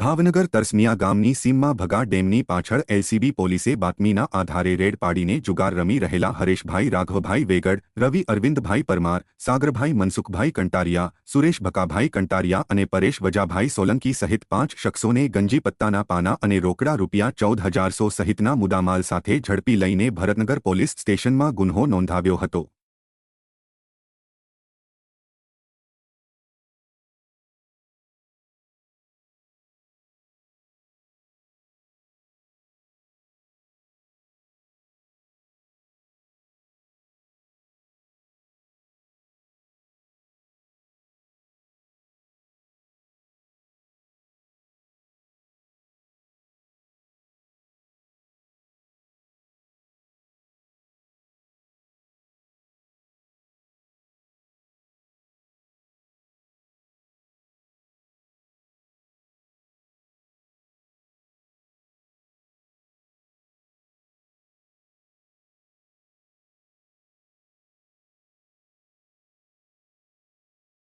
भावनगर तर्समिया ગામની સીમાં ભગાડ ડેમની પાછળ એસસીબી પોલીસે બાતમીના આધારે રેડ પાડીને જુગાર રમી રહેલા હરેશભાઈ રાઘવભાઈ વેગડ, રવિ અરવિંદભાઈ પરમાર, સાગરભાઈ મનસુખભાઈ કંટારિયા, સુરેશ બકાભાઈ કંટારિયા અને પરેશ વજાભાઈ સોલંકી સહિત 5 શખસોને ગંજી પત્તાના પાના અને રોકડા રૂપિયા 14000 સહિતના મુદ્દામાલ સાથે ઝડપી લઈને ભરતનગર પોલીસ સ્ટેશનમાં ગુનો નોંધાવ્યો હતો.